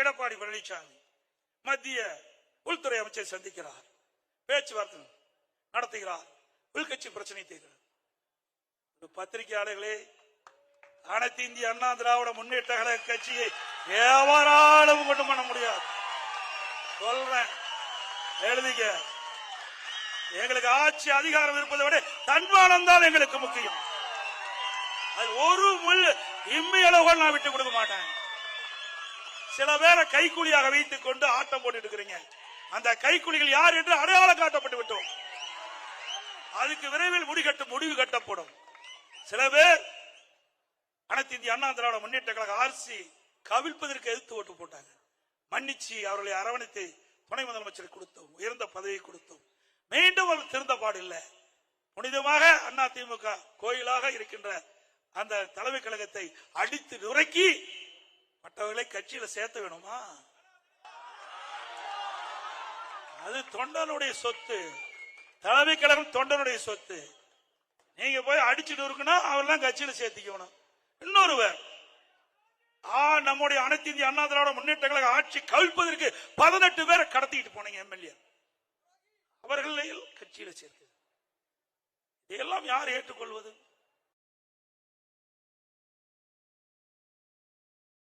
எடப்பாடி பழனிசாமி மத்திய உள்துறை அமைச்சர் சந்திக்கிறார் பேச்சுவார்த்தை நடத்துகிறார் உள்கட்சி பிரச்சனை தீர்க்கிறார் ஒரு பத்திரிகையாளர்களே அனைத்து இந்திய அண்ணா திராவிட முன்னேற்ற கழக கட்சியை எவராலும் கொண்டு பண்ண முடியாது. சொல்றேன் எழுதிக்க. எங்களுக்கு ஆட்சி அதிகாரம் இருப்பதை விட தன்மானம் தான் எங்களுக்கு முக்கியம். அது ஒரு முள் இம்மையளவு நான் விட்டு கொடுக்க மாட்டேன். சில பேரை கைக்கூலியாக வைத்துக் கொண்டு ஆட்டம் போட்டு இருக்கிறீங்க அந்த கைக்கூலிகள் யார் என்று அடையாளம் காட்டப்பட்டு விட்டோம். அதுக்கு விரைவில் முடிகட்டு முடிவு கட்டப்படும். சில பேர் அனைத்து இந்திய அண்ணா திராவிட முன்னேற்ற கழக ஆர்சி கவிழ்ப்பதற்கு எதிர்த்து ஓட்டு போட்டாங்க. மன்னிச்சு அவர்களை அரவணைத்து துணை முதலமைச்சர் கொடுத்தோம் உயர்ந்த பதவி கொடுத்தோம். மீண்டும் அவர் திருந்த பாடில்லை புனிதமாக அண்ணா திமுக கோயிலாக இருக்கின்ற அந்த தலைமை கழகத்தை அடித்து நுரைக்கி மற்றவர்களை கட்சியில சேர்த்த வேணுமா? அது தொண்டனுடைய சொத்து. தலைமை கழகம் தொண்டனுடைய சொத்து. நீங்க போய் அடிச்சுட்டு இருக்குன்னா அவரெல்லாம் கட்சியில சேர்த்துக்கணும். இன்னொருவர். ஆ நம்முடைய அனைத்து இந்திய அண்ணா திராவிட முன்னேற்ற கழக ஆட்சி கவிழ்ப்பதற்கு பதினெட்டு பேரை கடத்திட்டு போனீங்க எம்எல்ஏ. அவர்கள் கட்சியில சேர்த்து. இதெல்லாம் யார் ஏற்றுக்கொள்வது?